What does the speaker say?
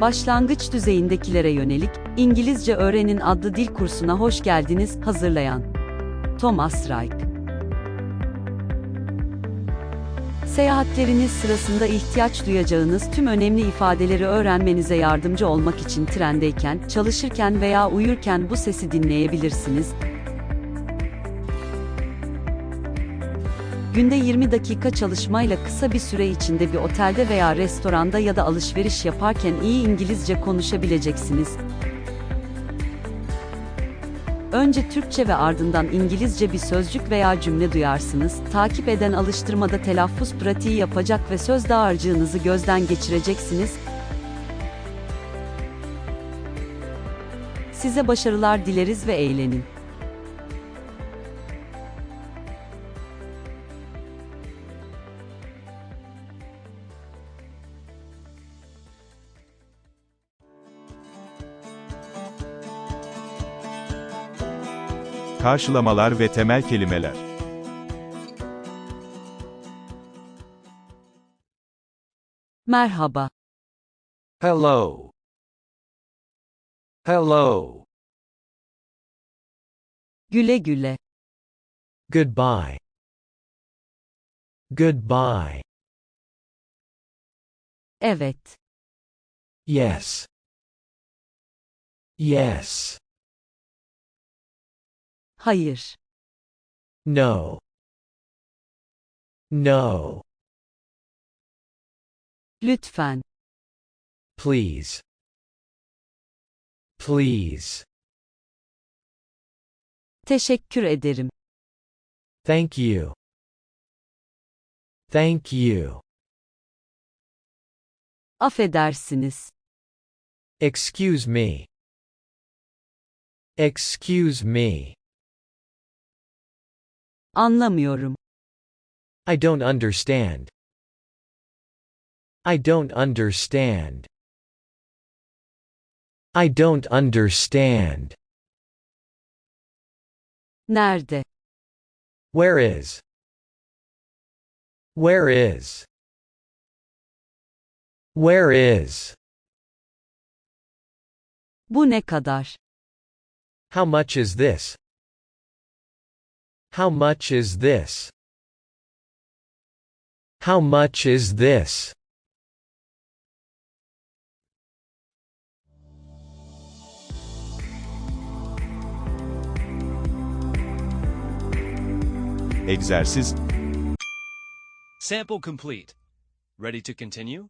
Başlangıç düzeyindekilere yönelik İngilizce Öğrenin adlı dil kursuna hoş geldiniz. Hazırlayan Thomas Reich. Seyahatleriniz sırasında ihtiyaç duyacağınız tüm önemli ifadeleri öğrenmenize yardımcı olmak için trendeyken, çalışırken veya uyurken bu sesi dinleyebilirsiniz. Günde 20 dakika çalışmayla kısa bir süre içinde bir otelde veya restoranda ya da alışveriş yaparken iyi İngilizce konuşabileceksiniz. Önce Türkçe ve ardından İngilizce bir sözcük veya cümle duyarsınız. Takip eden alıştırmada telaffuz pratiği yapacak ve söz dağarcığınızı gözden geçireceksiniz. Size başarılar dileriz ve eğlenin. Karşılamalar ve temel kelimeler. Merhaba. Hello. Hello. Güle güle. Goodbye. Goodbye. Evet. Yes. Yes. Hayır. No. No. Lütfen. Please. Please. Teşekkür ederim. Thank you. Thank you. Affedersiniz. Excuse me. Excuse me. Anlamıyorum. I don't understand. I don't understand. I don't understand. Nerede? Where is? Where is? Where is? Bu ne kadar? How much is this? How much is this? How much is this? Egzersiz Sample complete. Ready to continue?